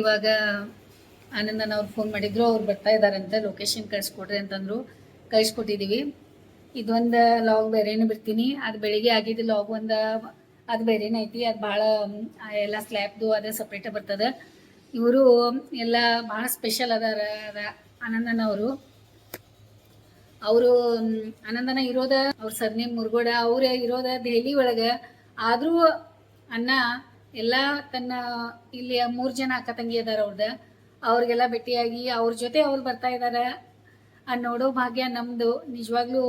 ಇವಾಗ ಆನಂದನ ಅವ್ರು ಫೋನ್ ಮಾಡಿದ್ರು, ಅವ್ರು ಬರ್ತಾ ಇದಾರಂತೆ ಲೊಕೇಶನ್ ಕಳಿಸ್ಕೊಡ್ರಿ ಅಂತಂದ್ರು. ಕಳಿಸ್ಕೊಟ್ಟಿದ್ದೀವಿ ಇದೊಂದು ಲಾಗ್ ಬೇರೆನೇ ಬಿಡ್ತೀನಿ. ಅದು ಬೆಳಿಗ್ಗೆ ಆಗಿದ್ದು ಲಾಗ್ ಒಂದು, ಅದು ಬೇರೆನೇ ಐತಿ. ಅದು ಭಾಳ ಎಲ್ಲ ಸ್ಲ್ಯಾಬ್ದು ಅದ ಸಪ್ರೇಟ್ ಬರ್ತದೆ. ಇವರು ಎಲ್ಲ ಭಾಳ ಸ್ಪೆಷಲ್ ಅದಾರ, ಅದ ಆನಂದನ ಅವರು. ಅವರು ಆನಂದನ ಇರೋದ ಅವ್ರ ಸರ್ನೇಮ್ ಮುರುಗೋಡ. ಅವ್ರ ಇರೋದ ದೆಹಲಿ ಒಳಗೆ. ಆದರೂ ಅಣ್ಣ ಎಲ್ಲ ತನ್ನ ಇಲ್ಲಿ ಮೂರು ಜನ ಅಕ್ಕ ತಂಗಿ ಅದಾರ ಅವ್ರದ. ಅವ್ರಿಗೆಲ್ಲ ಭೇಟಿಯಾಗಿ ಅವ್ರ ಜೊತೆ ಅವ್ರು ಬರ್ತಾ ಇದ್ದಾರೆ ಆ ನೋಡೋ ಭಾಗ್ಯ ನಮ್ಮದು ನಿಜವಾಗ್ಲೂ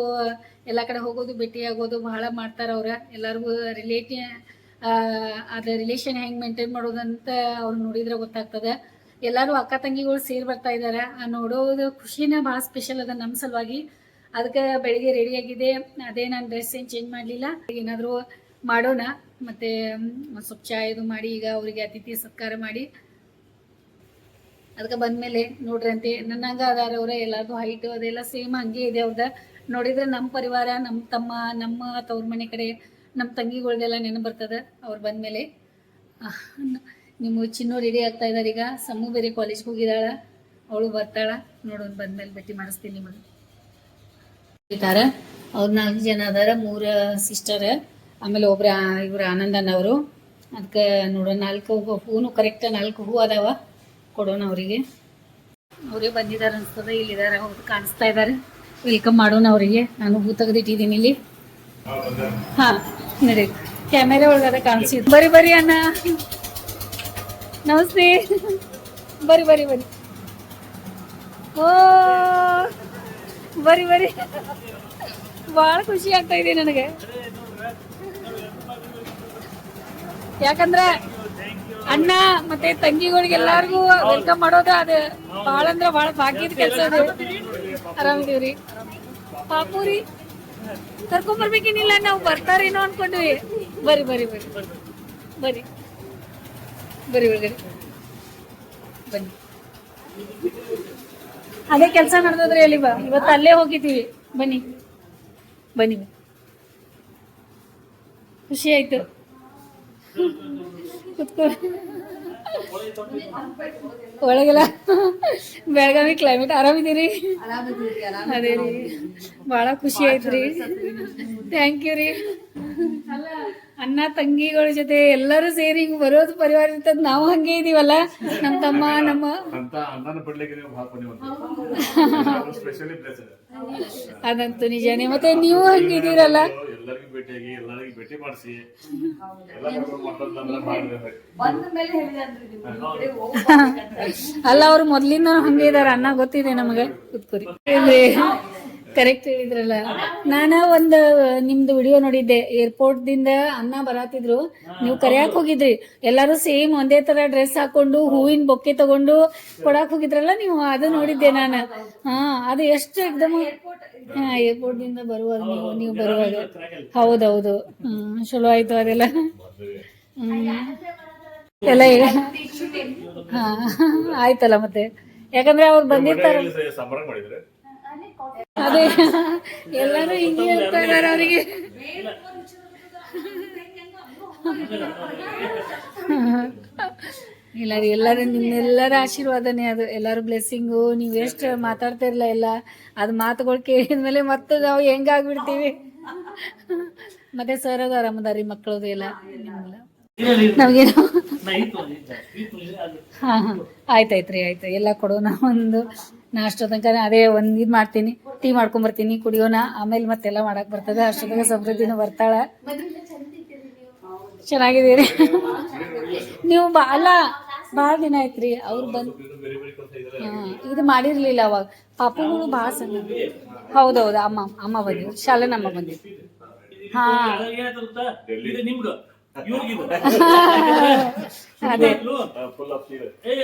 ಎಲ್ಲ ಕಡೆ ಹೋಗೋದು, ಭೇಟಿಯಾಗೋದು ಬಹಳ ಮಾಡ್ತಾರೆ ಅವ್ರ. ಎಲ್ಲರಿಗೂ ರಿಲೇಟಿ ಅದ ರಿಲೇಷನ್ ಹೆಂಗೆ ಮೇಂಟೈನ್ ಮಾಡೋದಂತ ಅವ್ರು ನೋಡಿದ್ರೆ ಗೊತ್ತಾಗ್ತದೆ. ಎಲ್ಲರೂ ಅಕ್ಕ ತಂಗಿಗಳು ಸೇರಿ ಬರ್ತಾ ಇದ್ದಾರೆ ಆ ನೋಡೋದು ಖುಷಿನೇ ಭಾಳ ಸ್ಪೆಷಲ್ ಅದ ನಮ್ಮ ಸಲುವಾಗಿ. ಅದಕ್ಕೆ ಬೆಳಿಗ್ಗೆ ರೆಡಿ ಆಗಿದೆ ಅದೇ ನಾನು ಡ್ರೆಸ್ ಏನು ಚೇಂಜ್ ಮಾಡಲಿಲ್ಲ. ಏನಾದರೂ ಮಾಡೋಣ. ಮತ್ತು ಸ್ವಲ್ಪ ಚಾ ಇದು ಮಾಡಿ, ಈಗ ಅವರಿಗೆ ಅತಿಥಿ ಸತ್ಕಾರ ಮಾಡಿ. ಅದಕ್ಕೆ ಬಂದ್ಮೇಲೆ ನೋಡ್ರಂತೆ, ನನ್ನಂಗ ಅದಾರ ಅವರೇ, ಎಲ್ಲಾರದು ಹೈಟ್ ಅದೆಲ್ಲ ಸೇಮ್ ಹಂಗೆ ಇದೆ ಅವ್ರದ. ನೋಡಿದ್ರೆ ನಮ್ಮ ಪರಿವಾರ ನಮ್ಮ ತಮ್ಮ, ನಮ್ಮ ತವ್ರ ಮನೆ ಕಡೆ ನಮ್ಮ ತಂಗಿಗಳ್ದೆಲ್ಲ ನೆನಪು ಬರ್ತದೆ ಅವ್ರು ಬಂದ್ಮೇಲೆ. ನಿಮ್ಮ ಚಿನ್ನು ರೆಡಿ ಆಗ್ತಾ ಇದಾರೆ ಈಗ ಸಮ್ಮು ಬೇರೆ ಕಾಲೇಜ್ಗೆ ಹೋಗಿದ್ದಾಳ ಅವಳು ಬರ್ತಾಳ. ನೋಡೋಣ ಬಂದ್ಮೇಲೆ ಭೇಟಿ ಮಾಡಿಸ್ತೀನಿ ಇದ್ದಾರ ಅವ್ರು ನಾಲ್ಕು ಜನ ಅದಾರ, ಮೂರು ಸಿಸ್ಟರ್ ಆಮೇಲೆ ಒಬ್ರು, ಇವ್ರ ಆನಂದನ್ ಅವರು. ಅದಕ್ಕೆ ನೋಡೋಣ, ನಾಲ್ಕು ಹೂನು ಕರೆಕ್ಟ್ ನಾಲ್ಕು ಹೂ ಅದಾವ. ಕೊಡೋಣ ಅವರಿಗೆ. ಅವರೇ ಬಂದಿದ್ದಾರೆ ಅನ್ಸ್ತದೆ ಇಲ್ಲಿದ್ದಾರೆ ಅವ್ರು ಕಾಣಿಸ್ತಾ ಇದ್ದಾರೆ ವೆಲ್ಕಮ್ ಮಾಡೋಣ ಅವರಿಗೆ. ನಾನು ಹೂ ತೆಗೆದಿಟ್ಟಿದ್ದೀನಿ ಇಲ್ಲಿ. ಹಾ, ನಡಿ. ಕ್ಯಾಮೆರಾ ಒಳಗಡೆ ಕಾಣಿಸಿ. ಬರಿ ಬರಿ ಅಣ್ಣ. ನಮಸ್ತೆ. ಬರಿ ಬರಿ ಬರಿ. ಓ, ಬರಿ ಬರಿ. ಭಾಳ ಖುಷಿ ಆಗ್ತಾ ಇದೆ ನನಗೆ. ಯಾಕಂದ್ರೆ ಅಣ್ಣ ಮತ್ತೆ ತಂಗಿಗಳಿಗೆ ಎಲ್ಲಾರ್ಗು ವೆಲ್ಕಮ್ ಮಾಡೋದ ಅದು ಬಾಳ ಅಂದ್ರೆ ಬಾಳ ಭಾಗ್ಯದ ಕೆಲಸ ಅದು. ಆರಾಮಿದೀವ್ರಿ ಪಾಪೂರಿ ಕರ್ಕೊಂಡ್ ಬರ್ಬೇಕೇನಿಲ್ಲ, ನಾವು ಬರ್ತಾರೇನೋ ಅನ್ಕೊಂಡ್ವಿ. ಬರಿ ಬರಿ ಬರಿ ಬರಿ ಬರಿ ಒಳಗಡೆ. ಬನ್ನಿ. ಅದೇ ಕೆಲಸ ನಡೆದದ್ರಿ ಅಲ್ಲಿ ಬಾ. ಇವತ್ತು ಅಲ್ಲೇ ಹೋಗಿದ್ದೀವಿ. ಬನ್ನಿ ಬನ್ನಿ. ಖುಷಿ ಆಯ್ತು. ಕುತ್ಕೊ ಒಳಗೆಲ್ಲ ಬೆಳಗಾವಿ ಕ್ಲೈಮೇಟ್ ಆರಾಮಿದ್ದೀರಿ ಅದೇ ರೀ ಭಾಳ ಖುಷಿ ಆಯ್ತು ರೀ ಥ್ಯಾಂಕ್ ಯು ರೀ ಅಲ್ಲ ಅಣ್ಣ ತಂಗಿಗಳ ಜೊತೆ ಎಲ್ಲರೂ ಸೇರಿ ಹಿಂಗ್ ಬರೋದು ಪರಿವಾರ ಇರ್ತದ ನಾವು ಹಂಗೆ ಇದೀವಲ್ಲ? ನಮ್ಮ ತಮ್ಮ ನಮ್ಮ ಅದಂತೂ ನಿಜಾನೇ. ಮತ್ತೆ ನೀವು ಮಾತಾಡ್ತಂದ್ರೆ ಮಾಡಿದ್ರೆ ಅಲ್ಲ ಅವ್ರು ಮೊದ್ಲಿಂದ ಹಂಗೆ ಇದಾರ. ಅಣ್ಣ ಗೊತ್ತಿದೆ ನಮಗೆ. ಕುತ್ಕೋರಿ. ಕರೆಕ್ಟ್ ಹೇಳಿದ್ರಲ್ಲ. ನಾನ ಒಂದು, ನಿಮ್ದು ವಿಡಿಯೋ ನೋಡಿದ್ದೆ. ಏರ್ಪೋರ್ಟ್ ದಿಂದ ಅನ್ನ ಬರಾತಿದ್ರು. ನೀವು ಕರೆಯಕ್ ಹೋಗಿದ್ರಿ. ಎಲ್ಲಾರು ಸೇಮ್ ಒಂದೇ ತರ ಡ್ರೆಸ್ ಹಾಕೊಂಡು, ಹೂವಿನ ಬೊಕ್ಕೆ ತಗೊಂಡು ಕೊಡಾಕ್ ಹೋಗಿದ್ರಲ್ಲ ನೀವು? ಅದು ನೋಡಿದ್ದೆ ನಾನು. ಹಾ, ಅದು ಎಷ್ಟು ಎಕ್ದಮ್ ಏರ್ಪೋರ್ಟ್ ದಿಂದ ಬರುವಾಗ ನೀವು ನೀವು ಬರುವಾಗ. ಹೌದೌದು. ಹ್ಮ್, ಚಲೋ ಆಯ್ತು ಅದೆಲ್ಲ. ಹ್ಮ್. ಎಲ್ಲ ಈಗ ಹಾ, ಆಯ್ತಲ್ಲ ಮತ್ತೆ. ಯಾಕಂದ್ರೆ ಅವ್ರು ಬಂದಿರ್ತಾರೆ ಅದೇ ಎಲ್ಲರೂ ಹಿಂಗೆ ಹೇಳ್ತಾ ಇದಾರೆ ಅವರಿಗೆ. ಇಲ್ಲ ರೀ ಎಲ್ಲರೂ ನಿಮ್ಮೆಲ್ಲರ ಆಶೀರ್ವಾದನೇ ಅದು. ಎಲ್ಲರೂ ಬ್ಲೆಸ್ಸಿಂಗು ನೀವು ಎಷ್ಟು ಮಾತಾಡ್ತಾ ಇರಲ್ಲ ಎಲ್ಲ ಅದು ಮಾತುಗಳು ಕೇಳಿದ್ಮೇಲೆ ಮತ್ತೆ ನಾವು ಹೆಂಗಾಗ್ಬಿಡ್ತೀವಿ. ಮತ್ತೆ ಸರ್ ಅದು ಆರಾಮದಾರಿ ಮಕ್ಕಳದು ಎಲ್ಲ. ನಮಗೇನು? ಹಾ ಹಾ. ಆಯ್ತಾಯ್ತು ರೀ ಆಯ್ತು. ಎಲ್ಲ ಕೊಡೋಣ ಒಂದು. ನಾಷ್ಟ ತನಕ ಅದೇ ಒಂದು ಇದು ಮಾಡ್ತೀನಿ, ಟೀ ಮಾಡ್ಕೊಂಬರ್ತೀನಿ ಕುಡಿಯೋಣ ಆಮೇಲೆ ಮತ್ತೆಲ್ಲ ಮಾಡಕ್ ಬರ್ತದೆ ತನಕ ಸಮೃದ್ಧಿನೂ ಬರ್ತಾಳ. ಚೆನ್ನಾಗಿದ್ದೀರಿ. ನೀವು ಅಲ್ಲ ಭಾಳ ದಿನ ಆಯ್ತ್ರಿ, ಅವ್ರು ಬಂದು ಹಾಂ, ಇದು ಮಾಡಿರ್ಲಿಲ್ಲ ಅವಾಗ. ಪಾಪುಗಳು ಭಾಳ ಸಣ್ಣ. ಹೌದೌದು, ಅಮ್ಮ ಅಮ್ಮ ಬಂದಿದ್ರು, ಶಾಲೆ ನಮ್ಮ ಬಂದಿದ್ರು. ಹಾ. ಇವ್ರಿಗಿದು ಅದೇ. ಏ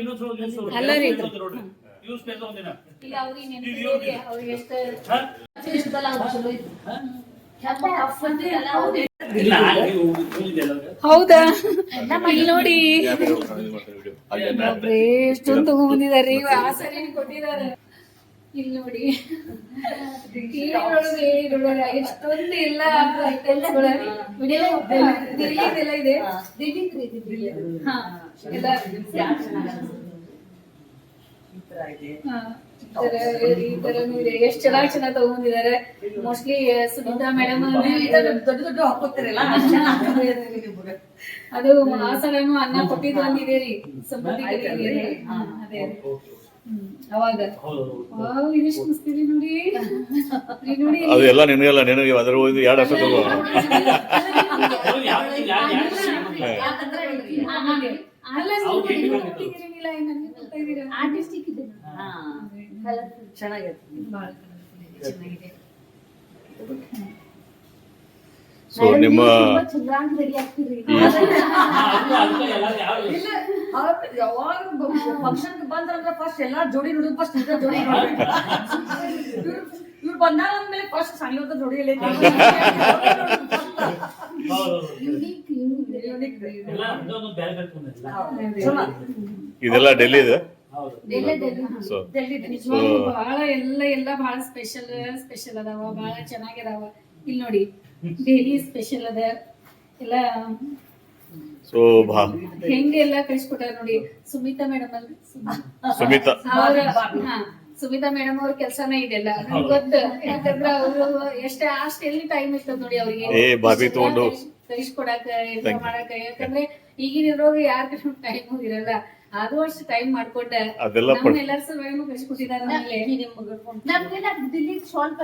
ಇನ್ನೊಂದ್. ನೋಡ್ರಿ. ಒಂದಿನ. ಹೌದಾ. ಇಲ್ಲಿ ನೋಡಿ. ಎಷ್ಟೊಂದು ಈಗ ಆ ಸರಿ ಕೊಟ್ಟಿದ್ದಾರೆ. ಇಲ್ಲಿ ನೋಡಿ. ಎಷ್ಟೊಂದು ಎಲ್ಲ ಐಟಮ್ಸ್ಗಳು ವಿಡಿಯೋ ದಿಲ್ಲಿದೆಲ್ಲ ಇದೆ. ಹಾ. ಎಲ್ಲ ಇದೆ. ಎಷ್ಟು ಚೆನ್ನಾಗಿ ಚೆನ್ನಾಗಿ ತಗೊಂಡಿದ್ದಾರೆ. ಮೋಸ್ಟ್ಲಿ ಸುನೀತಾ ಮೇಡಮ್ ದೊಡ್ಡ ದೊಡ್ಡ ಹಾಕೋತಾರಲ್ಲ ಅದು ಆ ಸಲನು ಅನ್ನ ಕೊಟ್ಟಿದ್ದು ಅಂದಿದೆ ರೀ. ಸಮೃದ್ಧಿಗೆ ಹಾ, ಅದೇ ಅವಾಗ. ಮಸ್ತಿದೆ ನೋಡಿ. ನೋಡಿ. ಅದೆಲ್ಲ ನಿನಗಲ್ಲ ನಿನಗೆ ಅದರ ಒಂದು ಎರಡು ವರ್ಷ ತಗೋ. ಚೆನ್ನಾಗಿದೆ. ಸೊ ನಿಮ್ಮ ಇದೆಲ್ಲ ಡೆಲ್ಲಿ ಇದೆ? ಬಹಳ ಎಲ್ಲ ಎಲ್ಲ ಬಹಳ ಸ್ಪೆಷಲ್ ಸ್ಪೆಷಲ್ ಅದಾವ ಬಹಳ ಚೆನ್ನಾಗಿದಾವ. ಇಲ್ಲಿ ನೋಡಿ. ಡೈಲಿ ಸ್ಪೆಷಲ್ ಅದ. ಎಲ್ಲ ಶೋಭಾ ಹೆಂಗೆಲ್ಲ ಕಳಿಸ್ಕೊಟ್ಟಾರ ನೋಡಿ. ಸುಮಿತಾ ಮೇಡಮ್ ಅಲ್ರಿ? ಸುಮಿತಾ. ಅವ್ರ ಹಾ ಸುಮಿತಾ ಮೇಡಮ್ ಅವ್ರ ಕೆಲ್ಸನೇ ಇದೆಲ್ಲ. ನಂಗ್ ಗೊತ್ತು. ಯಾಕಂದ್ರ ಅವರು ಎಷ್ಟೇ ಅಷ್ಟ ಎಲ್ಲಿ ಟೈಮ್ ಇರ್ತದ ನೋಡಿ ಅವ್ರಿಗೆ. ಏ, ಬಾಬಿ ತಗೊಂಡು. ಹೋಗು. ಕಳಿಸ್ಕೊಡಾಕ ಎಲ್ಲ. ಮಾಡಾಕ. ಯಾಕಂದ್ರೆ ಈಗಿನ ಇರೋರು ಯಾರ ಟೈಮ್ ಇರಲ್ಲ. ಅದು ಅಷ್ಟು ಟೈಮ್ ಮಾಡ್ಕೊಂಡೆ. ಅದೆಲ್ಲ ಎಲ್ಲರೂ ನಮ್ಮ ಕಳಿಸ್ಕೊಟ್ಟಿದ್ದಾರೆ ಆಮೇಲೆ ನಮ್ಗೆಲ್ಲ ದಿಲ್ಲಿ ಶಾಲ್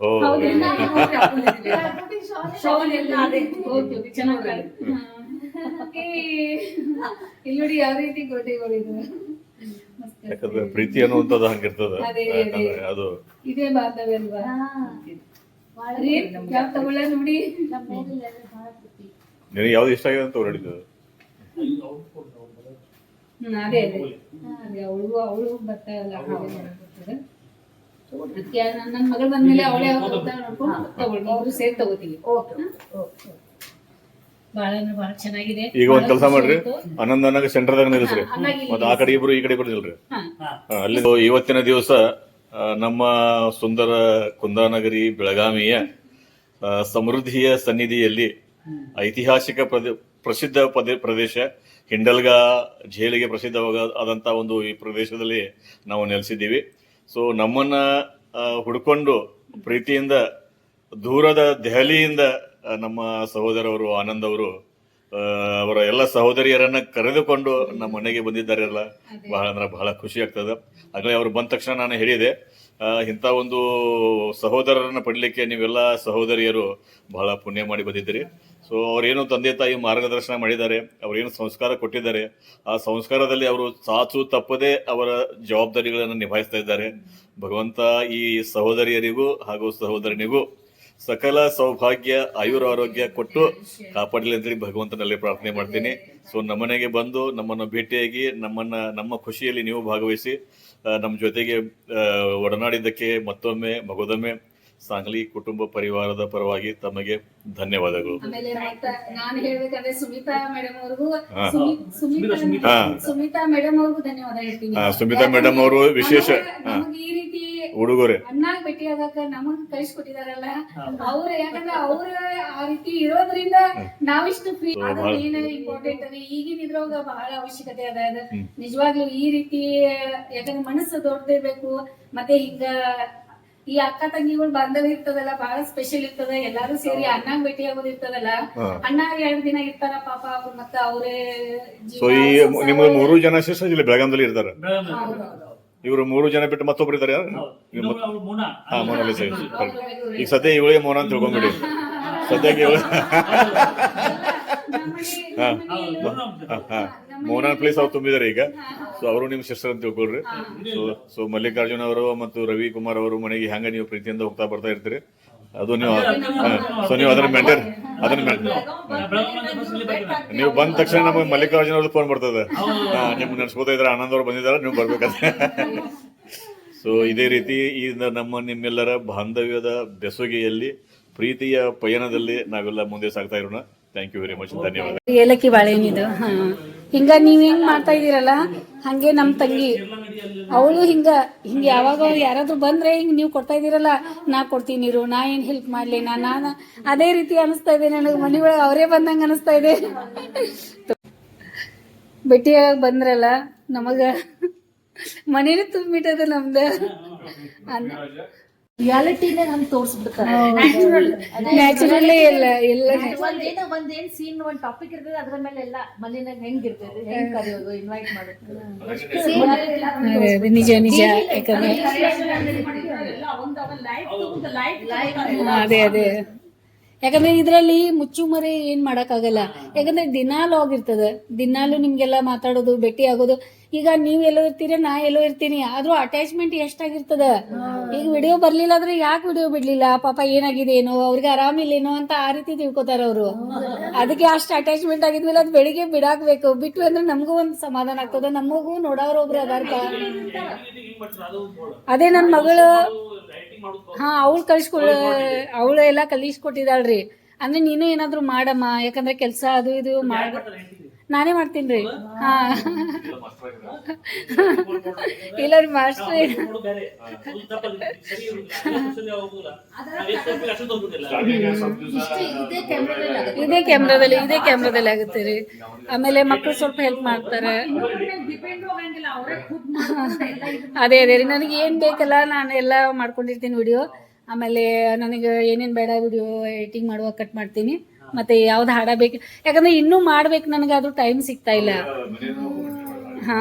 ಓ ಹೌದೇನಾ? ಶಾಲ್ ಎಲ್ಲ ಅದೇ. ಓಕೆ, ಓಕೆ, ಚೆನ್ನಾಗ್. ಇಲ್ಲಿ ನೋಡಿ ಯಾವ ರೀತಿ ಗೋಟೆಗಳಿದೆ ಮಸ್ತ್. ಯಾಕಂದ್ರೆ ಪ್ರೀತಿ ಅನ್ನುವಂಥದ್ದು ಹಂಗಿರ್ತದ. ಅದೇ, ಇದೇ ಬಾಂಧವ್ಯ ಅಲ್ವಾ? ಯಾವ ತಗೊಳ್ಳ ನೋಡಿ. ನಿನಗೆ ಯಾವ್ದು ಇಷ್ಟ ಆಗಿದೆ ಅಂತ ಹೊರಡಿದ್ದು ಹ್ಮ್, ಅದೇ ಅದೇ. ಅದೇ ಅವಳು ಅವಳು ಬರ್ತಾ ಇಲ್ಲ ಅದಕ್ಕೆ ನನ್ನ ಮಗಳು ಬಂದ್ಮೇಲೆ ಅವಳೇ ಯಾವಾಗ ಬರ್ತಾಳೆ ನೋಡ್ಕೊಂಡು ತಗೊಳ್ಳಿ. ಇಬ್ರು ಸೇರಿ ತಗೋತೀವಿ. ಬಹಳ ಅಂದ್ರೆ ಬಹಳ ಚೆನ್ನಾಗಿದೆ. ಈಗ ಒಂದ್ ಕೆಲಸ ಮಾಡ್ರಿ. ಹನ್ನೊಂದ್ ಅನ್ನ ಸೆಂಟರ್ದಾಗ ನಿಲ್ಲಿಸ್ರಿ ಹಾ, ಮತ್ತೆ ಆ ಕಡೆ ಇಬ್ರು ಈ ಕಡೆ ಇಬ್ರು ನಿಲ್ರಿ ಹಾ. ಅಲ್ಲಿ ಇವತ್ತಿನ ದಿವಸ ನಮ್ಮ ಸುಂದರ ಕುಂದಾನಗರಿ ಬೆಳಗಾವಿಯ ಸಮೃದ್ಧಿಯ ಸನ್ನಿಧಿಯಲ್ಲಿ ಐತಿಹಾಸಿಕ ಪ್ರದೇ ಪ್ರಸಿದ್ಧ ಪ್ರದೇಶ ಹಿಂಡಲ್ಗಾ ಜೇಲಿಗೆ ಪ್ರಸಿದ್ಧವಾಗ ಆದಂಥ ಒಂದು ಈ ಪ್ರದೇಶದಲ್ಲಿ ನಾವು ನೆಲೆಸಿದ್ದೀವಿ. ಸೊ ನಮ್ಮನ್ನ ಹುಡ್ಕೊಂಡು ಪ್ರೀತಿಯಿಂದ ದೂರದ ದೆಹಲಿಯಿಂದ ನಮ್ಮ ಸಹೋದರವರು ಆನಂದ್ ಅವರು ಅವರ ಎಲ್ಲ ಸಹೋದರಿಯರನ್ನ ಕರೆದುಕೊಂಡು ನಮ್ಮ ಮನೆಗೆ ಬಂದಿದ್ದಾರಲ್ಲ. ಬಹಳ ಅಂದ್ರೆ ಬಹಳ ಖುಷಿ ಆಗ್ತದೆ. ಆಗಲೇ ಅವ್ರು ಬಂದ ತಕ್ಷಣ ನಾನು ಹೇಳಿದೆ ಇಂಥ ಒಂದು ಸಹೋದರರನ್ನ ಪಡಲಿಕ್ಕೆ ನೀವೆಲ್ಲ ಸಹೋದರಿಯರು ಬಹಳ ಪುಣ್ಯ ಮಾಡಿ ಬಂದಿದ್ದೀರಿ. ಸೊ ಅವರೇನು ತಂದೆ ತಾಯಿ ಮಾರ್ಗದರ್ಶನ ಮಾಡಿದ್ದಾರೆ, ಅವರೇನು ಸಂಸ್ಕಾರ ಕೊಟ್ಟಿದ್ದಾರೆ. ಆ ಸಂಸ್ಕಾರದಲ್ಲಿ ಅವರು ಸಾಚು ತಪ್ಪದೆ ಅವರ ಜವಾಬ್ದಾರಿಗಳನ್ನು ನಿಭಾಯಿಸ್ತಾ ಇದ್ದಾರೆ. ಭಗವಂತ ಈ ಸಹೋದರಿಯರಿಗೂ ಹಾಗೂ ಸಹೋದರನಿಗೂ ಸಕಲ ಸೌಭಾಗ್ಯ, ಆಯುರ ಆರೋಗ್ಯ ಕೊಟ್ಟು ಕಾಪಾಡಲಿ ಅಂತೇಳಿ ಭಗವಂತನಲ್ಲಿ ಪ್ರಾರ್ಥನೆ ಮಾಡ್ತೀನಿ. ಸೊ ನಮ್ಮನೆಗೆ ಬಂದು ನಮ್ಮನ್ನು ಭೇಟಿಯಾಗಿ ನಮ್ಮನ್ನ, ನಮ್ಮ ಖುಷಿಯಲ್ಲಿ ನೀವು ಭಾಗವಹಿಸಿ ನಮ್ಮ ಜೊತೆಗೆ ಒಡನಾಡಿದ್ದಕ್ಕೆ ಮತ್ತೊಮ್ಮೆ, ಮಗದೊಮ್ಮೆ ಸಾಂಗ್ಲಿ ಕುಟುಂಬ ಪರಿವಾರದ ಪರವಾಗಿ ತಮಗೆ ಧನ್ಯವಾದಗಳು. ಆಮೇಲೆ ನಾನು ನಾನ್ ಹೇಳ್ಬೇಕಂದ್ರೆ ಸುಮಿತಾ ಮೇಡಮ್ ಅವ್ರಿಗೂ ಸುಮಿತಾ ಸುಮಿತಾ. ಸುಮಿತಾ ಮೇಡಮ್ ಅವ್ರಿಗೂ ಧನ್ಯವಾದ ಹೇಳ್ತೀನಿ. ಸುಮಿತಾ ಮೇಡಮ್ ಅವರು ವಿಶೇಷ ಈ ರೀತಿ ಉಡುಗೊರೆ. ಅಣ್ಣಾಗ್ ಭೇಟಿ ಆಗಾಕ ನಮಗ್ ಕಳಿಸ್ಕೊಟ್ಟಿದಾರಲ್ಲ. ಅವ್ರ ಯಾಕಂದ್ರೆ ಅವ್ರ ಆ ರೀತಿ ಇರೋದ್ರಿಂದ ನಾವಿಷ್ಟು ಫ್ರೀ ಏನ ಏನ್ ಇಂಪಾರ್ಟೆಂಟ್ ಅದ. ಈಗಿನ ಇದ್ರೊಳಗ ಬಹಳ ಅವಶ್ಯಕತೆ ಅದ ಅದ. ನಿಜವಾಗ್ಲೂ ಈ ರೀತಿ ಯಾಕಂದ್ರೆ ಮನಸ್ಸು ದೊಡ್ಡದಿರ್ಬೇಕು ಮತ್ತೆ ಹಿಂಗ ಈ ಅಕ್ಕ ತಂಗಿಗಳು ಬಾಂಧವ್ಯ ಇರ್ತದಲ್ಲ ಬಹಳ ಸ್ಪೆಷಲ್ ಇರ್ತದ. ಎಲ್ಲಾರು ಸೇರಿ ಅಣ್ಣಾಗ್ ಭೇಟಿ ಆಗೋದು ಇರ್ತದಲ್ಲ. ಹಾ. ಅಣ್ಣ ಎರಡ್ ದಿನ ಇರ್ತಾರ ಪಾಪ ಅವ್ರು ಮತ್ತ ಅವರೇ ಸೊ ಈ ನಿಮ್ಗೆ ಮೂರು ಜನ ಸಿಸ್ಟರ್ಸ್ ಇಲ್ಲಿ ಬೆಳಗಾಂದಲ್ಲಿ ಇರ್ತಾರೆ. ಇವರು ಮೂರು ಜನ ಬಿಟ್ಟು ಮತ್ತೊಬ್ರು ಇದ್ದಾರೆ? ಮುನಾ. ಹಾ ಈಗ ಸದ್ಯ ಇವಳಿಗೆ ಮೋನ ಅಂತ ತಿಳ್ಕೊಂಬಿಡಿ ಸದ್ಯಕ್ಕೆ ಇವಳು ಮೌನ ಪ್ಲೇಸ್ ಅವ್ರು ತುಂಬಿದಾರೆ ಈಗ. ಸೊ ಅವರು ನಿಮ್ ಶಿಸ್ಟರ್ ಅಂತ ತಿಳ್ಕೊಳ್ರಿ ಸೊ ಸೊ ಮಲ್ಲಿಕಾರ್ಜುನ ಅವರು ಮತ್ತು ರವಿ ಕುಮಾರ್ ಅವರು ಮನೆಗೆ ಹ್ಯಾಂಗ ನೀವು ಪ್ರೀತಿಯಿಂದ ಹೋಗ್ತಾ ಬರ್ತಾ ಇರ್ತೀರಿ? ಅದು ನೀವು ಸೊ ನೀವು ಅದನ್ನ ಮೆಂಟೇನ್ ಅದನ್ನ ಬರ್ತೀವಿ. ನೀವು ಬಂದ ತಕ್ಷಣ ನಮಗೆ ಮಲ್ಲಿಕಾರ್ಜುನ ಅವ್ರದ್ದು ಫೋನ್ ಬರ್ತದೆ. ಹಾ, ನಿಮ್ಗೆ ನೆನೆಸ್ಕೋತಾ ಇದ್ರೆ ಆನಂದ್ ಅವ್ರು ಬಂದಿದ್ದಾರೆ ನೀವು ಬರ್ಬೇಕಂತ. ಸೊ ಇದೇ ರೀತಿ ಈ ನಮ್ಮ ನಿಮ್ಮೆಲ್ಲರ ಬಾಂಧವ್ಯದ ಬೆಸುಗೆಯಲ್ಲಿ ಪ್ರೀತಿಯ ಪಯಣದಲ್ಲಿ ನಾವೆಲ್ಲ ಮುಂದೆ ಸಾಗ್ತಾ ಇರೋಣ. ಥ್ಯಾಂಕ್ ಯು ವೆರಿ ಮಚ್ ಧನ್ಯವಾದ. ಏಲಕ್ಕಿ ಬಾಳೆಹಣ್ಣಿದು ಹಾ. ಹಿಂಗ ನೀವ್ ಹೆಂಗ್ ಮಾಡ್ತಾ ಇದೀರಲ್ಲ ಹಂಗೆ ನಮ್ ತಂಗಿ. ಅವಳು ಹಿಂಗ ಹಿಂಗ ಯಾವಾಗ ಯಾರಾದ್ರೂ ಬಂದ್ರೆ ಹಿಂಗ್ ನೀವು ಕೊಡ್ತಾ ಇದೀರಲ್ಲ ನಾ ಕೊಡ್ತೀನಿ ಇರು ನಾ ಏನ್ ಹೆಲ್ಪ್ ಮಾಡ್ಲಿ ನಾ ನಾನ ಅದೇ ರೀತಿ ಅನಿಸ್ತಾ ಇದೆ ನನಗೆ ಮನೆ ಒಳಗೆ ಅವರೇ ಬಂದಂಗ ಅನಿಸ್ತಾ ಇದೆ. ಭೇಟಿಯಾಗ ಬಂದ್ರಲ್ಲ ನಮಗ ಮನೇಲಿ ತುಂಬಿಟ್ಟದ ನಮ್ದ. ರಿಯಾಲಿಟಿನೇ ಹಂಗ್ ತೋರ್ಸ್ಬಿಡ್ತಾರೆ. ನ್ಯಾಚುರಲ್ಲೇ ಎಲ್ಲ ಎಲ್ಲ ಒಂದೇನ ಒಂದೇನ್ ಸೀನ್ ಒಂದ್ ಟಾಪಿಕ್ ಇರ್ತದೆ ಅದ್ರ ಮೇಲೆ ಎಲ್ಲ ಮನೇನಾಗ ಹೆಂಗ್ ಇರ್ತದೆ ಹೆಂಗ್ ಕರೆಯೋದು ಇನ್ವೈಟ್ ಮಾಡೋದು. ನಿಜ ನಿಜ. ಯಾಕಂದ್ರೆ ಅದೇ ಅದೇ ಯಾಕಂದ್ರೆ ಇದ್ರಲ್ಲಿ ಮುಚ್ಚು ಮರೆ ಏನ್ ಮಾಡಕ್ಕಾಗಲ್ಲ. ಯಾಕಂದ್ರೆ ದಿನಾಲು ಹೋಗಿರ್ತದೆ ಇರ್ತದ. ದಿನಾಲು ನಿಮ್ಗೆಲ್ಲ ಮಾತಾಡೋದು ಭೇಟಿ ಆಗೋದು. ಈಗ ನೀವ್ ಎಲ್ಲೋ ಇರ್ತೀರ, ನಾ ಎಲ್ಲೋ ಇರ್ತೀನಿ. ಆದ್ರೂ ಅಟ್ಯಾಚ್ಮೆಂಟ್ ಎಷ್ಟಾಗಿರ್ತದ? ಈಗ ವಿಡಿಯೋ ಬರ್ಲಿಲ್ಲ ಅಂದ್ರೆ ಯಾಕೆ ವಿಡಿಯೋ ಬಿಡ್ಲಿಲ್ಲ? ಪಾಪ ಏನಾಗಿದೆ ಏನೋ? ಅವ್ರಿಗೆ ಆರಾಮಿಲ್ಲೇನೋ ಅಂತ ಆ ರೀತಿ ತಿಳ್ಕೊತಾರ ಅವರು. ಅದಕ್ಕೆ ಅಷ್ಟು ಅಟ್ಯಾಚ್ಮೆಂಟ್ ಆಗಿದ್ಮೇಲೆ ಅದ್ ಬೆಳಿಗ್ಗೆ ಬಿಡಾಕ್ಬೇಕು. ಬಿಟ್ಟು ಅಂದ್ರೆ ನಮಗೂ ಒಂದ್ ಸಮಾಧಾನ ಆಗ್ತದ. ನಮಗೂ ನೋಡೋರು ಒಬ್ರು ಅದಾರ್ಕ ಅದೇ ನನ್ ಮಗಳು, ಹಾ, ಅವಳು ಕಳ್ಸ್ಕೊಳ, ಅವಳು ಎಲ್ಲ ಕಲಿಸ್ಕೊಟ್ಟಿದ್ದಾಳ್ರಿ. ಅಂದ್ರೆ ನೀನು ಏನಾದ್ರು ಮಾಡಮ್ಮ. ಯಾಕಂದ್ರೆ ಕೆಲಸ ಅದು ಇದು ಮಾಡ ನಾನೇ ಮಾಡ್ತೀನಿ ರೀ. ಹಾ. ಇಲ್ಲ ರೀ ಮಾಸ್ಟರ್ ಇದೇ ಕ್ಯಾಮ್ರಾದಲ್ಲಿ ಇದೇ ಕ್ಯಾಮ್ರಾದಲ್ಲಿ ಇದೇ ಕ್ಯಾಮ್ರಾದಲ್ಲಿ ಆಗುತ್ತೆ ರೀ. ಆಮೇಲೆ ಮಕ್ಕಳು ಸ್ವಲ್ಪ ಹೆಲ್ಪ್ ಮಾಡ್ತಾರೆ. ಅದೇ ಅದೇ ರೀ. ನನಗೆ ಏನು ಬೇಕಲ್ಲ ನಾನು ಎಲ್ಲ ಮಾಡ್ಕೊಂಡಿರ್ತೀನಿ ವಿಡಿಯೋ ಆಮೇಲೆ ನನಗೆ ಏನೇನು ಬೇಡ ವಿಡಿಯೋ ಎಡಿಟಿಂಗ್ ಮಾಡುವಾಗ ಕಟ್ ಮಾಡ್ತೀನಿ. ಮತ್ತೆ ಯಾವ್ದು ಹಾಡ ಬೇಕು? ಯಾಕಂದ್ರೆ ಇನ್ನೂ ಮಾಡ್ಬೇಕು ನನಗೆ ಅದು ಟೈಮ್ ಸಿಗ್ತಾ ಇಲ್ಲ. ಹಾ.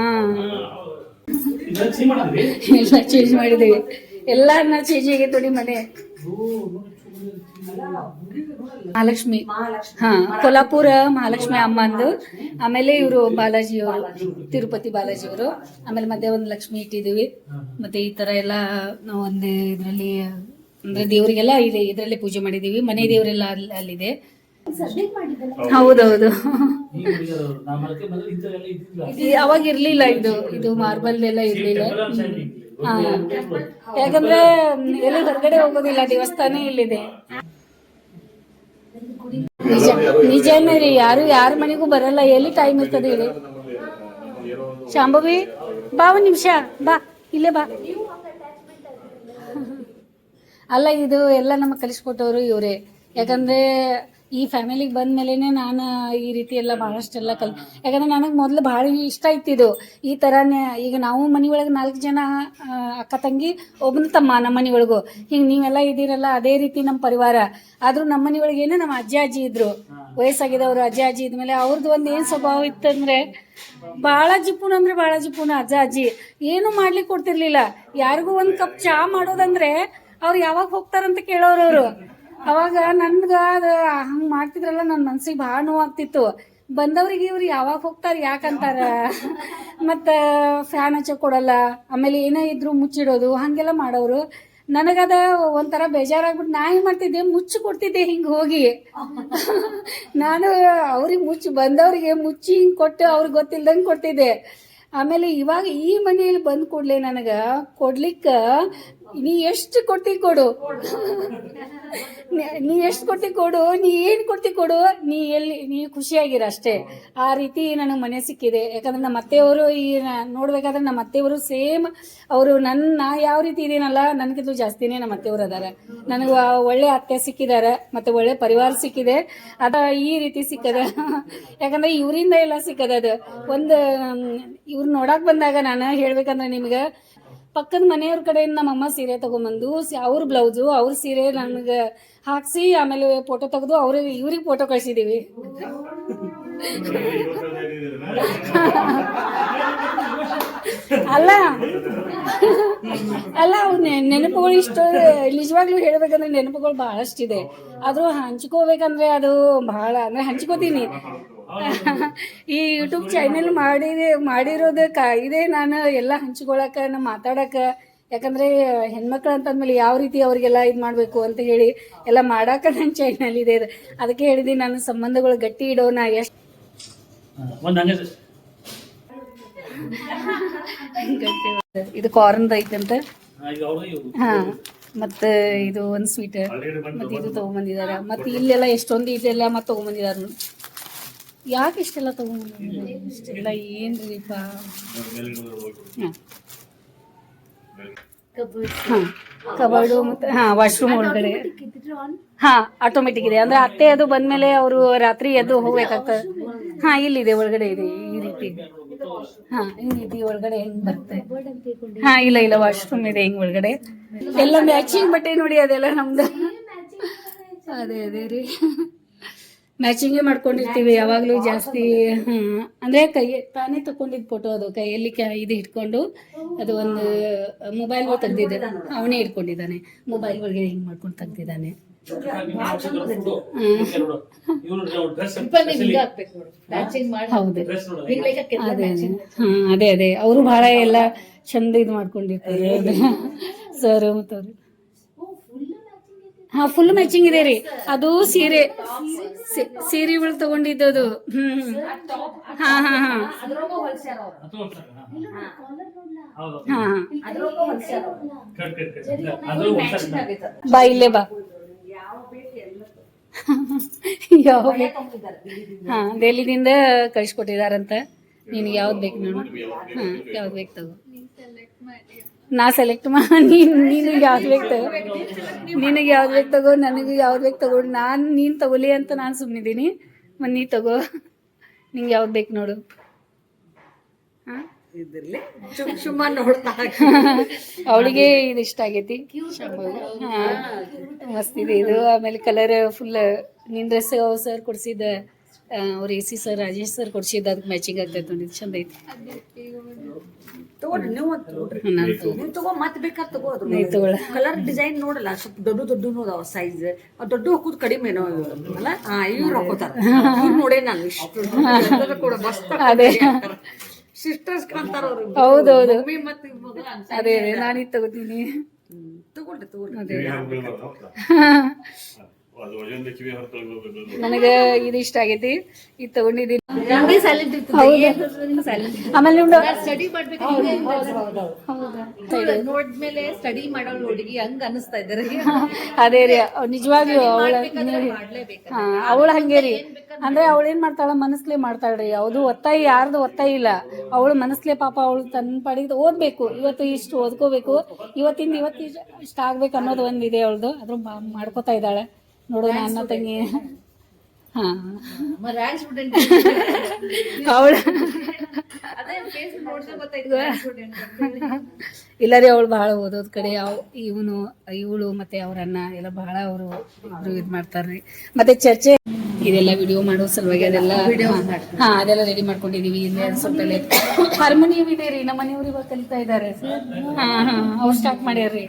ಎಲ್ಲ ಚೇಂಜ್ ಮಾಡಿದೀವಿ ಎಲ್ಲ ಚೇಂಜ್ ಆಗಿ ನೋಡಿ ಮನೆ? ಮಹಾಲಕ್ಷ್ಮಿ. ಹಾ ಕೊಲ್ಲಾಪುರ ಮಹಾಲಕ್ಷ್ಮಿ ಅಮ್ಮಂದು. ಆಮೇಲೆ ಇವರು ಬಾಲಾಜಿ ಅವರು ತಿರುಪತಿ ಬಾಲಾಜಿ ಅವರು ಆಮೇಲೆ ಮತ್ತೆ ಒಂದು ಲಕ್ಷ್ಮಿ ಇಟ್ಟಿದೀವಿ ಮತ್ತೆ ಈ ತರ ಎಲ್ಲ ನಾವು ಒಂದು ಇದ್ರಲ್ಲಿ, ಅಂದ್ರೆ ದೇವರಿಗೆಲ್ಲ ಇದೆ, ಇದರಲ್ಲಿ ಪೂಜೆ ಮಾಡಿದೀವಿ ಮನೆ ದೇವರೆಲ್ಲ ಅಲ್ಲಿ ಅಲ್ಲಿದೆ. ಹೌದೌದು. ನಮ್ಮ ಅವಾಗ ಇರ್ಲಿಲ್ಲ ಇದು ಇದು ಮಾರ್ಬಲ್ ಎಲ್ಲ ಇರ್ಲಿಲ್ಲ. ಯಾಕಂದ್ರೆ ಎಲ್ಲಿ ಹೊರಗಡೆ ಹೋಗೋದಿಲ್ಲ ದೇವಸ್ಥಾನ ಇಲ್ಲಿದೆ. ನಿಜ ನಿಜನೇ ರೀ ಯಾರು ಯಾರ ಮನೆಗೂ ಬರಲ್ಲ ಎಲ್ಲಿ ಟೈಮ್ ಇರ್ತದೆ ಇಲ್ಲಿ ಶಾಂಭವಿ ಬಾ ಒಂದ್ ನಿಮಿಷ ಬಾ ಇಲ್ಲೇ ಬಾ. ಅಲ್ಲ ಇದು ಎಲ್ಲ ನಮಗೆ ಕಲಿಸ್ಕೊಟ್ಟವರು ಇವರೇ. ಯಾಕಂದ್ರೆ ಈ ಫ್ಯಾಮಿಲಿಗೆ ಬಂದ ನಾನು ಈ ರೀತಿ ಎಲ್ಲ ಭಾಳಷ್ಟೆಲ್ಲ ಕಲ್, ಯಾಕಂದ್ರೆ ನನಗೆ ಮೊದಲು ಭಾಳ ಇಷ್ಟ ಇತ್ತಿದು. ಈ ಥರನೇ ಈಗ ನಾವು ಮನೆ ಒಳಗೆ ನಾಲ್ಕು ಜನ ಅಕ್ಕ ತಂಗಿ ಒಬ್ಬನ ತಮ್ಮ ನಮ್ಮ ಮನೆ ಒಳಗು ಹಿಂಗೆ ನೀವೆಲ್ಲ ಇದ್ದೀರಲ್ಲ, ಅದೇ ರೀತಿ ನಮ್ಮ ಪರಿವಾರ. ಆದರೂ ನಮ್ಮ ಮನೆ ಒಳಗೆ ಏನು ನಮ್ಮ ಅಜ್ಜ, ಅಜ್ಜಿ ಇದ್ರು. ವಯಸ್ಸಾಗಿದ್ದವರು ಅಜ್ಜ, ಅಜ್ಜಿ ಇದ್ಮೇಲೆ ಅವ್ರದ್ದು ಒಂದು ಏನು ಸ್ವಭಾವ ಇತ್ತಂದರೆ ಭಾಳ ಜಿಪುಣ ಅಂದ್ರೆ ಭಾಳ ಜಿಪುಣ ಅಜ್ಜ, ಅಜ್ಜಿ. ಏನು ಮಾಡ್ಲಿಕ್ಕೆ ಕೊಡ್ತಿರ್ಲಿಲ್ಲ. ಯಾರಿಗೂ ಒಂದು ಕಪ್ ಚಾ ಮಾಡೋದಂದ್ರೆ ಅವ್ರು ಯಾವಾಗ ಹೋಗ್ತಾರಂತ ಕೇಳೋರು ಅವರು. ಅವಾಗ ನನ್ಗ ಅದು ಹಂಗ್ ಮಾಡ್ತಿದ್ರಲ್ಲ ನನ್ನ ಮನ್ಸಿಗೆ ಭಾಳ ನೋವಾಗ್ತಿತ್ತು. ಬಂದವ್ರಿಗೆ ಇವ್ರು ಯಾವಾಗ ಹೋಗ್ತಾರ ಯಾಕಂತಾರ ಮತ್ತ ಫ್ಯಾನ್ ಹಚ್ಚ ಕೊಡಲ್ಲ, ಆಮೇಲೆ ಏನೇ ಇದ್ರು ಮುಚ್ಚಿಡೋದು, ಹಂಗೆಲ್ಲ ಮಾಡೋರು. ನನಗದ ಒಂಥರ ಬೇಜಾರಾಗ್ಬಿಟ್ಟು ನಾ ಏನ್ ಮಾಡ್ತಿದ್ದೆ? ಮುಚ್ಚಿ ಕೊಡ್ತಿದ್ದೆ ಹಿಂಗ್ ಹೋಗಿ. ನಾನು ಅವ್ರಿಗೆ ಮುಚ್ಚಿ, ಬಂದವ್ರಿಗೆ ಮುಚ್ಚಿ ಹಿಂಗ್ ಕೊಟ್ಟು ಅವ್ರಿಗೆ ಗೊತ್ತಿಲ್ದಂಗೆ ಕೊಡ್ತಿದ್ದೆ. ಆಮೇಲೆ ಇವಾಗ ಈ ಮನೆಯಲ್ಲಿ ಬಂದ್ ಕೊಡ್ಲೆ ನನಗ ಕೊಡ್ಲಿಕ್ಕ ನೀ ಎಷ್ಟು ಕೊಡ್ತಿ ಕೊಡು. ನೀ- ಎಷ್ಟು ಕೊಡ್ತಿ ಕೊಡು, ನೀ ಏನ್ ಕೊಡ್ತಿ ಕೊಡು, ನೀ ಎಲ್ಲಿ, ನೀ ಖುಷಿಯಾಗಿರ ಅಷ್ಟೇ. ಆ ರೀತಿ ನನಗೆ ಮನೆ ಸಿಕ್ಕಿದೆ. ಯಾಕಂದ್ರೆ ನಮ್ಮ ಅತ್ತೆಯವರು ಈ ನೋಡ್ಬೇಕಾದ್ರೆ ನಮ್ಮ ಅತ್ತೆಯವರು ಸೇಮ್ ಅವರು ನನ್ನ ಯಾವ ರೀತಿ ಇದೀನಲ್ಲ ನನಗಿಂತ ಜಾಸ್ತಿನೇ ನಮ್ಮ ಅತ್ತೆಯವರು ಅದಾರ ನನಗೆ ಒಳ್ಳೆ ಅತ್ತೆ ಸಿಕ್ಕಿದಾರ ಮತ್ತೆ ಒಳ್ಳೆ ಪರಿವಾರ ಸಿಕ್ಕಿದೆ. ಅದ ಈ ರೀತಿ ಸಿಕ್ಕದ. ಯಾಕಂದ್ರೆ ಇವರಿಂದ ಎಲ್ಲ ಸಿಕ್ಕದ ಅದು. ಒಂದು ಇವ್ರು ನೋಡಕ್ ಬಂದಾಗ ನಾನು ಹೇಳ್ಬೇಕಂದ್ರೆ ನಿಮ್ಗೆ ಪಕ್ಕದ ಮನೆಯವ್ರ ಕಡೆಯಿಂದ ನಮ್ಮಮ್ಮ ಸೀರೆ ತಗೊಂಬಂದು ಅವ್ರ ಬ್ಲೌಸು ಅವ್ರ ಸೀರೆ ನನಗೆ ಹಾಕ್ಸಿ, ಆಮೇಲೆ ಫೋಟೋ ತೆಗೆದು ಅವ್ರಿಗೆ, ಇವ್ರಿಗೆ ಫೋಟೋ ಕಳ್ಸಿದೀವಿ. ಅಲ್ಲ ಅಲ್ಲ ನೆನಪುಗಳು ಇಷ್ಟು, ನಿಜವಾಗ್ಲೂ ಹೇಳ್ಬೇಕಂದ್ರೆ ನೆನಪುಗಳು ಬಹಳಷ್ಟಿದೆ. ಆದ್ರೂ ಹಂಚ್ಕೋಬೇಕಂದ್ರೆ ಅದು ಬಹಳ ಅಂದ್ರೆ ಹಂಚ್ಕೋತೀನಿ. ಈ ಯೂಟ್ಯೂಬ್ ಚಾನೆಲ್ ಮಾಡಿ ಮಾಡಿರೋದಕ್ಕ ಇದೇ ನಾನು ಎಲ್ಲ ಹಂಚ್ಕೊಳಕ ನಾ ಮಾತಾಡಕ ಯಾಕಂದ್ರೆ ಹೆಣ್ಮಕ್ಳು ಅಂತಂದ್ಮೇಲೆ ಯಾವ ರೀತಿ ಅವ್ರಿಗೆಲ್ಲ ಇದು ಮಾಡಬೇಕು ಅಂತ ಹೇಳಿ ಎಲ್ಲ ಮಾಡಾಕ ನನ್ನ ಚಾನೆಲ್ ಇದೆ ಅದಕ್ಕೆ ಹೇಳಿದೆ ನನ್ನ ಸಂಬಂಧಗಳು ಗಟ್ಟಿ ಇಡೋಣ ಎಷ್ಟು ಇದು ಕಾರ್ನ್ ಐತಂತ. ಹಾ ಮತ್ತೆ ಇದು ಒಂದ್ ಸ್ವೀಟ್ ಮತ್ತೆ ಇದು ತಗೊಂಬಂದಿದಾರ. ಮತ್ತೆ ಇಲ್ಲೆಲ್ಲ ಎಷ್ಟೊಂದು ಇದೆಲ್ಲ ಮತ್ತೆ ತಗೊಂಬಂದಿದಾರ ಯಾಕೆ ಇಷ್ಟೆಲ್ಲ ತಗೊಂಡ್ರಿ? ಇಷ್ಟೆಲ್ಲ ಏನು ಹಾಂ ಹಾಂ ಕಬರ್ಡು ಮತ್ತು ಹಾಂ ವಾಶ್ರೂಮ್ ಒಳಗಡೆ. ಹಾಂ ಆಟೋಮೆಟಿಕ್ ಇದೆ. ಅಂದ್ರೆ ಅತ್ತೆ ಅದು ಬಂದಮೇಲೆ ಅವರು ರಾತ್ರಿ ಎದ್ದು ಹೋಗ್ಬೇಕಾಗ್ತದೆ. ಹಾಂ ಇಲ್ಲಿದೆ ಒಳಗಡೆ ಇದೆ ಈ ರೀತಿ. ಹಾಂ ಈ ರೀತಿ ಒಳಗಡೆ ಹೆಂಗ್ ಬರುತ್ತೆ ಹಾಂ ಇಲ್ಲ ಇಲ್ಲ ವಾಶ್ರೂಮ್ ಇದೆ ಹಿಂಗ್ ಒಳಗಡೆ. ಎಲ್ಲ ಮ್ಯಾಚಿಂಗ್ ಬಟ್ಟೆ ನೋಡಿ ಅದೆಲ್ಲ ನಮ್ದು. ಅದೇ ಅದೇ ರೀ. ಮ್ಯಾಚಿಂಗೇ ಮಾಡ್ಕೊಂಡಿರ್ತೀವಿ ಯಾವಾಗಲೂ ಜಾಸ್ತಿ ಅಂದರೆ ಕೈ ತಾನೇ ತಕೊಂಡಿದ್ ಫೋಟೋ ಅದು ಕೈಯಲ್ಲಿ ಕ್ಯಾ ಇದು ಇಟ್ಕೊಂಡು ಅದು ಒಂದು ಮೊಬೈಲ್ ತೆಗ್ದಿದ್ದೆ ಅವನೇ ಇಟ್ಕೊಂಡಿದ್ದಾನೆ ಮೊಬೈಲ್ ಒಳಗೆ ಹಿಂಗೆ ಮಾಡ್ಕೊಂಡು ತೆಗ್ದಿದ್ದಾನೆ. ಅದೇ ಅದೇ. ಅವರು ಬಹಳ ಎಲ್ಲ ಚಂದ ಇದು ಮಾಡ್ಕೊಂಡಿರ್ತಾರೆ. ಸರ್ ಮತ್ತವ್ರು ಹಾಂ ಫುಲ್ ಮ್ಯಾಚಿಂಗ್ ಇದೆ ರೀ. ಅದು ಸೀರೆ ಸೀ- ಸೀರೆ ತಗೊಂಡಿದ್ದು ತಗೊಂಡಿದ್ದದು. ಹ್ಮ್. ಹಾಂ ಹಾಂ ಹಾಂ. ಹಾಂ ಬಾ, ಇಲ್ಲೇ ಬಾ. ಯಾವ ಹಾ ಡೆಲ್ಲಿದಿಂದ ಕಳಿಸ್ಕೊಟ್ಟಿದಾರಂತ. ನಿನಗೆ ಯಾವ್ದು ಬೇಕು ನೋಡು. ಹಾ, ಯಾವ್ದು ಬೇಕು ತಗೋ. ನಾ ಸೆಲೆಕ್ಟ್ ಮಾ ನೀನು ನೀನು ಯಾವ್ದು ಬೇಕು ತಗೋ. ನಿನಗೆ ಯಾವ್ದು ಬೇಕು ತಗೋ ನನಗೆ ಯಾವ್ದು ಬೇಕು ತಗೋ. ನಾನು ನೀನು ತಗೋಲಿ ಅಂತ ನಾನು ಸುಮ್ಮನಿದ್ದೀನಿ ಮತ್ತು ನೀ ತಗೋ. ನಿಂಗೆ ಯಾವ್ದು ಬೇಕು ನೋಡು. ಹಾಂ? ಅವಳಿಗೆ ಇದು ಇಷ್ಟ ಆಗೈತಿ. ಮಸ್ತ್ ಇದೆ ಇದು. ಆಮೇಲೆ ಕಲರ್ ಫುಲ್ ನಿನ್ ಡ್ರೆಸ್ ಸರ್ ಕೊಡ್ಸಿದ್ದ ಅವ್ರ A C sir Rajesh sir ಕೊಡ್ಸಿದ್ದ ಅದಕ್ಕೆ ಮ್ಯಾಚಿಂಗ್ ಆಗ್ತೈತೆ ನೋಡಿ. ಚಂದ ಐತಿ. ತಗೊಳ್ರಿ ನೀವು ಅಂತ ನೋಡ್ರಿ ಹ್ಮ್, ತಗೋ. ನೀವು ತಗೋ ಮತ್ತೆ ಬೇಕಾದ್ರೆ ತಗೋ ಅದು ಕಲರ್ ಡಿಸೈನ್ ನೋಡಲ್ಲ ಸ್ವಲ್ಪ ದೊಡ್ಡ ದೊಡ್ಡ ಅದಾವ ಸೈಜ್ ದೊಡ್ಡ ಹಾಕೋದು ಕಡಿಮೆ ಏನೋ ಅಲ್ಲ? ಹಾ ಇವ್ರು ಹಾಕೋತಾರ. ಇವ್ರು ನೋಡೇ ನಾನು ಇಷ್ಟು. ಕೂಡ ಮಸ್ತ್ ಅದೇ. ಸಿಸ್ಟರ್ಸ್ ಕಾಣ್ತಾರ ಅವ್ರು. ಹೌದೌದು. ಅದೇ ನಾನೀಗ ತಗೋತೀನಿ. ತಗೊಳ್ರಿ ತಗೊಳ್ರಿ. ನನಗೆ ಇದು ಇಷ್ಟ ಆಗೈತಿ. ಇದು ತಗೊಂಡಿದ್ದೀನಿ. ಆಮೇಲೆ ಸ್ಟಡಿ ಮಾಡ್ಬೇಕು ನೋಡ್ಮೇಲೆ ಸ್ಟಡಿ ಮಾಡೋಳು ಹುಡುಗಿ ಹಂಗ ಅನಿಸ್ತಾ ಇದ್ದಾರೆ. ಅದೇ ರೀ ನಿಜವಾಗ್ಲೂ ಅವಳ ಅವಳ ಅವಳು ಹಂಗೆ ರೀ. ಅಂದ್ರೆ ಅವಳು ಏನ್ ಮಾಡ್ತಾಳ ಮನಸ್ಲೇ ಮಾಡ್ತಾಳ್ರಿ ಅವ್ದು ಒತ್ತಾಯ ಯಾರ್ದು ಒತ್ತಾಯ ಇಲ್ಲ. ಅವಳು ಮನಸ್ಲೇ ಪಾಪ ಅವಳು ತನ್ನ ಪಾಡಿಗೆ ಓದ್ಬೇಕು. ಇವತ್ತು ಇಷ್ಟು ಓದ್ಕೋಬೇಕು. ಇವತ್ತಿಂದ ಇವತ್ತು ಇಷ್ಟ ಆಗ್ಬೇಕು ಅನ್ನೋದು ಒಂದಿದೆ ಅವಳದು. ಅದ್ರ ಮಾಡ್ಕೋತಾ ಇದ್ದಾಳೆ. ನೋಡು ನನ್ನ ತಂಗಿ. ಹಾ. ಅವಳು ಇಲ್ಲ ರೀ ಅವಳು ಬಹಳ ಓದೋದ್ ಕಡೆ. ಅವ್ ಇವನು ಇವಳು ಮತ್ತೆ ಅವ್ರ ಅಣ್ಣ ಎಲ್ಲ ಬಹಳ ಅವರು ಅವರು ಇದು ಮಾಡ್ತಾರ್ರಿ. ಮತ್ತೆ ಚರ್ಚೆ. ಇದೆಲ್ಲ ವಿಡಿಯೋ ಮಾಡೋ ಸಲುವಾಗಿ ಅದೆಲ್ಲ ಹಾ ಅದೆಲ್ಲ ರೆಡಿ ಮಾಡ್ಕೊಂಡಿದೀವಿ. ಇಲ್ಲಿ ಸ್ವಲ್ಪ ಹಾರ್ಮೋನಿಯಂ ಇದೆ ರೀ ನಮ್ಮ ಮನೆಯವ್ರು ಇವಾಗ ಕಲಿತಾ ಇದ್ದಾರೆ. ಹಾ ಹಾ ಅವ್ರು ಸ್ಟಾರ್ಟ್ ಮಾಡ್ಯಾರ್ರಿ.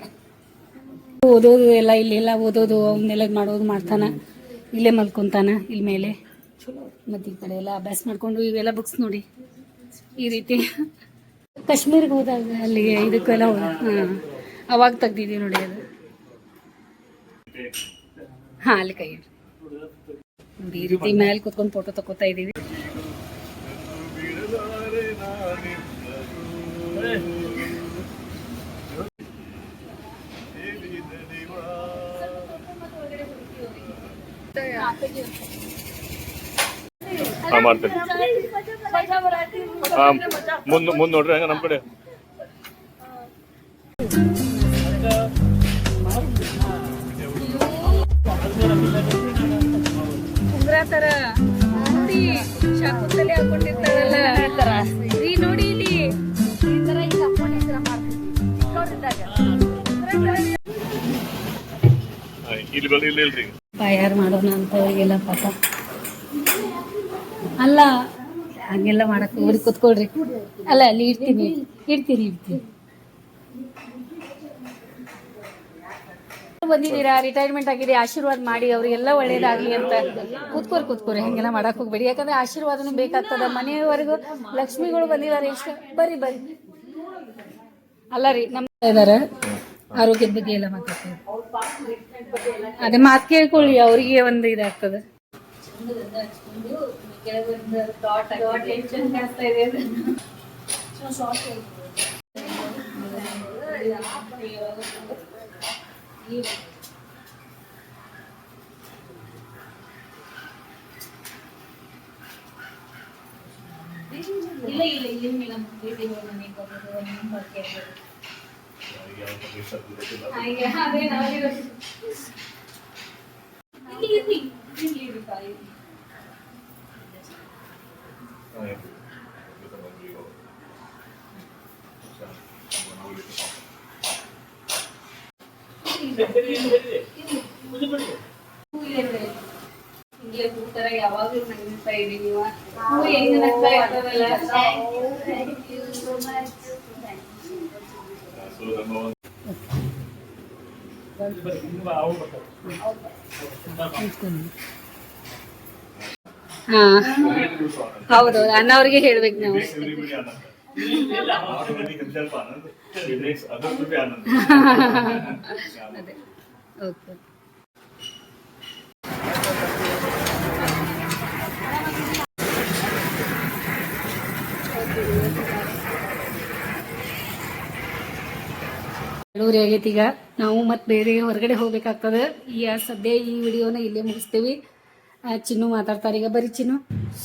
ಓದೋದು ಎಲ್ಲ ಇಲ್ಲೆಲ್ಲ ಓದೋದು ಅವನ್ನೆಲ್ಲ ಮಾಡೋದು ಮಾಡ್ತಾನ. ಇಲ್ಲೇ ಮಲ್ಕೊಂತಾನ ಇಲ್ಲಿ ಮೇಲೆ. ಮತ್ತೆ ಈ ಕಡೆ ಎಲ್ಲ ಅಭ್ಯಾಸ ಮಾಡ್ಕೊಂಡು ಇವೆಲ್ಲ ಬುಕ್ಸ್ ನೋಡಿ. ಈ ರೀತಿ. ಕಾಶ್ಮೀರ್ಗೆ ಹೋದಾಗ ಅಲ್ಲಿ ಇದಕ್ಕೆಲ್ಲ ಹಾಂ ಅವಾಗ ತೆಗ್ದಿದ್ದೀವಿ ನೋಡಿ ಅದು. ಹಾ, ಅಲ್ಲಿ ಕೈ ಈ ರೀತಿ ಮೇಲೆ ಕುತ್ಕೊಂಡು ಫೋಟೋ ತಗೋತಾ ಇದ್ದೀವಿ. ಹಾ ಮಾಡ್ತೇನೆ. ಹಾ ಮುಂದ್ ಮುಂದ್ ನೋಡ್ರಿ ಹಂಗ ನಮ್ ಕಡೆ. ನೋಡಿ ಶಾಪುರದಲ್ಲಿ ಹಾಕೊಂಡಿರ್ತಾರಲ್ಲ. ರೀ ನೋಡಿ ಇಲ್ಲಿ. ಬರ್ರಿ ಇಲ್ಲ ಇಲ್ರಿ. ತಯಾರು ಮಾಡೋಣ ಅಂತ ಅವರಿಗೆಲ್ಲ ಪಾಪ. ಅಲ್ಲ, ಹಂಗೆಲ್ಲ ಮಾಡಕ್ ಊರಿಗೆ ಕುತ್ಕೊಳ್ರಿ. ಅಲ್ಲ, ಅಲ್ಲಿ ಇಡ್ತೀನಿ ಇಡ್ತೀನಿ ಇಡ್ತೀನಿ ಬಂದಿದ್ದೀರಾ? ರಿಟೈರ್ಮೆಂಟ್ ಆಗಿದೆ, ಆಶೀರ್ವಾದ ಮಾಡಿ, ಅವ್ರಿಗೆಲ್ಲ ಒಳ್ಳೇದಾಗ್ಲಿ ಅಂತ. ಕೂತ್ಕೋರಿ ಕೂತ್ಕೋರಿ ಹಂಗೆಲ್ಲ ಮಾಡಕ್ ಹೋಗ್ಬೇಡಿ. ಯಾಕಂದ್ರೆ ಆಶೀರ್ವಾದನು ಬೇಕಾಗ್ತದ. ಮನೆಯವರೆಗೂ ಲಕ್ಷ್ಮಿಗಳು ಬಂದಿದ್ದಾರೆ ಎಷ್ಟು ಬರ್ರಿ ಬರ್ರಿ ಅಲ್ಲ ರೀ, ನಮ್ಮ ಇದಾರೆ ಆರೋಗ್ಯದ ಬಗ್ಗೆ ಎಲ್ಲ ಮಾತಾಡ್ತೀವಿ ಅದೇ ಮಾತು ಕೇಳ್ಕೊಳ್ಳಿ ಅವರಿಗೆ ಒಂದು ಇದಾಗ್ತದೆ ಇಲ್ಲ ಮೇಡಮ್ ಇದ್ದೀವಿ ಮನೆಗೆ ಬರೋದು ನಿಮ್ಮ ಬಗ್ಗೆ ಹಾಗೆ ಅದೇ ನಾವಿರೋದು ಇಲ್ಲಿ ಇಲ್ಲಿ ಇಲ್ಲಿ ಇರುತ್ತಾ ಇಲ್ಲಿ ಹಾ, ಇದೆ. ಇದೆ ನಮ್ಗೆ ಈಗ. ಚಾ, ನಾವು ಇಲ್ಲಿ ಪಾಪ. ಹೂ ಇದೆ ಹಿಂಗೆ ಹೂ ತರ ಯಾವಾಗ್ಲೂ ನಗ್ತಾ ಇದೀವಿ ನೀವು ಹೂ ಹೆಂಗ್ ನಗ್ತಾ ಇರ್ತದಲ್ಲ ಹಾ ಹೌದು ಅಣ್ಣವ್ರಿಗೆ ಹೇಳ್ಬೇಕು ನಾವು ಬಿಡಿ ಆನಂದ. ಆಟೋಮೆಟಿಕ್ ಸ್ವಲ್ಪ ಆನಂದ. Relax, ಅದಷ್ಟು ಬಿ ಆನಂದ. ಅದೇ ಓಕೆ ಏಳೂರಿ ಆಗೈತಿ ಈಗ. ನಾವು ಮತ್ತೆ ಬೇರೆ ಹೊರಗಡೆ ಹೋಗ್ಬೇಕಾಗ್ತದ. ಈ ಸದ್ಯ ಈ ವಿಡಿಯೋನ ಇಲ್ಲೇ ಮುಗಿಸ್ತೀವಿ. ಚಿನ್ನು ಮಾತಾಡ್ತಾರೆ ಈಗ. ಬರೀ Chinnu.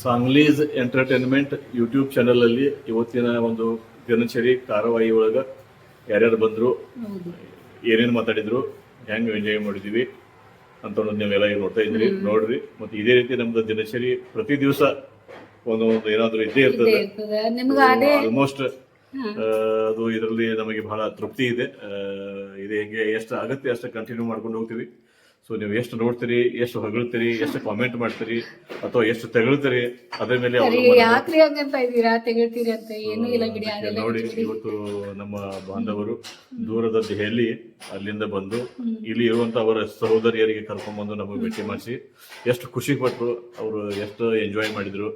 Sanglees entertainment YouTube channel ಅಲ್ಲಿ ಇವತ್ತಿನ ಒಂದು ದಿನಚರಿ ಧಾರಾವಾಹಿ ಒಳಗ ಯಾರ್ಯಾರು ಬಂದ್ರು ಏನೇನು ಮಾತಾಡಿದ್ರು ಹೆಂಗ್ ಎಂಜಾಯ್ ಮಾಡಿದೀವಿ ಅಂತ ಒಂದು ನೀವೆಲ್ಲ ನೋಡ್ತಾ ಇದ್ರಿ ನೋಡ್ರಿ. ಮತ್ತೆ ಇದೇ ರೀತಿ ನಮ್ದು ದಿನಚರಿ ಪ್ರತಿ ದಿವಸ ಒಂದು ಒಂದು ಏನಾದ್ರು ಇದ್ದೇ ಇದೇ ಇರ್ತದೆ. ಆಲ್ಮೋಸ್ಟ್ ಅದು ಇದರಲ್ಲಿ ನಮಗೆ ಬಹಳ ತೃಪ್ತಿ ಇದೆ. ಇದು ಹೆಂಗೆ ಎಷ್ಟು ಅಗತ್ಯ ಅಷ್ಟು ಕಂಟಿನ್ಯೂ ಮಾಡ್ಕೊಂಡು ಹೋಗ್ತೀವಿ. ಸೊ ನೀವು ಎಷ್ಟು ನೋಡ್ತೀರಿ ಎಷ್ಟು ಹೊಗಳ್ತೀರಿ ಎಷ್ಟು ಕಾಮೆಂಟ್ ಮಾಡ್ತೀರಿ ಅಥವಾ ಎಷ್ಟು ತೆಗಳ್ತೀರಿ ಅದ್ರ ಮೇಲೆ. ಯಾಕ್ರಿ ತೆಗಿಳ್ತೀರಿ ಅಂತ ಏನೂ ಇಲ್ಲ ಬಿಡಿ ನೋಡಿ ಇವತ್ತು ನಮ್ಮ ಬಾಂಧವರು ದೂರದ ದೆಹಲಿ ಅಲ್ಲಿಂದ ಬಂದು ಇಲ್ಲಿ ಇರುವಂತ ಅವರ ಸಹೋದರಿಯರಿಗೆ ಕರ್ಕೊಂಡ್ ಬಂದು ನಮಗೆ ಭೇಟಿ ಮಾಡಿಸಿ ಎಷ್ಟು ಖುಷಿ ಪಟ್ರು ಅವರು ಎಷ್ಟು ಎಂಜಾಯ್ ಮಾಡಿದ್ರು.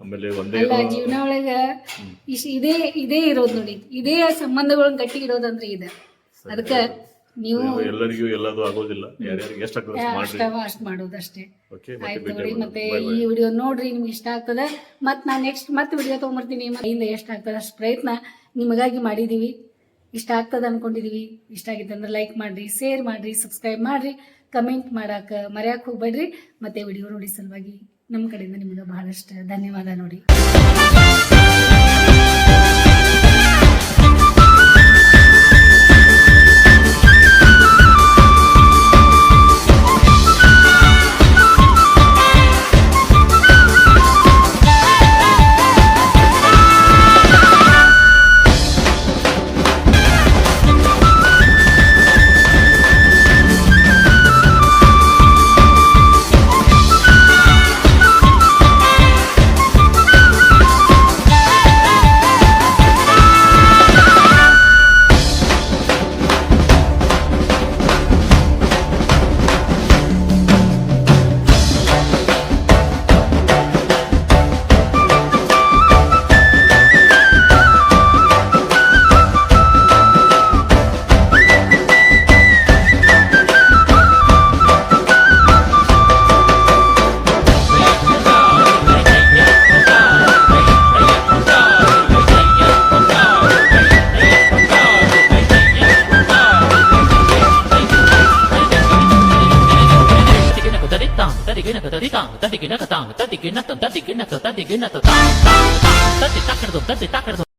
ಆಮೇಲೆ ಒಂದೇ ಅಲ್ಲ ಜೀವನ ಒಳಗ ಇಶ್ ಇದೇ ಇದೇ ಇರೋದು ನೋಡಿ. ಇದೇ ಸಂಬಂಧಗಳನ್ನ ಗಟ್ಟಿ ಇರೋದಂದ್ರೆ ಇದೆ. ಅದಕ್ಕೆ ನೀವು ಎಲ್ಲರಿಗೂ ಎಲ್ಲದೂ ಆಗೋದಿಲ್ಲ. ಯಾರ್ಯಾರಿಗೆ ಎಷ್ಟು ಆಗ್ತದೆ ಅಷ್ಟು ಅಷ್ಟ ಮಾಡ್ರಿ. ಅಷ್ಟ್ ಮಾಡೋದಷ್ಟೇ ಓಕೆ ಮತ್ತೆ ಆಯ್ತು ನೋಡಿ ಮತ್ತೆ. ಈ ವಿಡಿಯೋ ನೋಡ್ರಿ ನಿಮ್ಗೆ ಇಷ್ಟ ಆಗ್ತದ. ಮತ್ತೆ ನಾನು ನೆಕ್ಸ್ಟ್ ಮತ್ತೆ ವಿಡಿಯೋ ತಗೊಂಬರ್ತೀನಿ. ಮೈಯಿಂದ ಎಷ್ಟು ಆಗ್ತದ ಅಷ್ಟು ಪ್ರಯತ್ನ ನಿಮಗಾಗಿ ಮಾಡಿದೀವಿ. ಇಷ್ಟ ಆಗ್ತದ ಅನ್ಕೊಂಡಿದೀವಿ. ಇಷ್ಟ ಆಗಿತ್ತು ಅಂದ್ರೆ ಲೈಕ್ ಮಾಡ್ರಿ ಶೇರ್ ಮಾಡ್ರಿ ಸಬ್ಸ್ಕ್ರೈಬ್ ಮಾಡ್ರಿ. ಕಮೆಂಟ್ ಮಾಡಾಕ ಮರ್ಯಾಕ್ ಹೋಗ್ಬೇಡ್ರಿ. ಮತ್ತೆ ವಿಡಿಯೋ ನೋಡಿ ಸಲುವಾಗಿ. ನಮ್ಮ ಕಡೆಯಿಂದ ನಿಮಗೆ ಬಹಳಷ್ಟು ಧನ್ಯವಾದ ನೋಡಿ. தாங்க தட்டிக்கு நத்தம் தட்டிக்கு நத்தம் தட்டிக்கு நத்தம் தட்டி தக்கறதும் தட்டி தக்கறதும்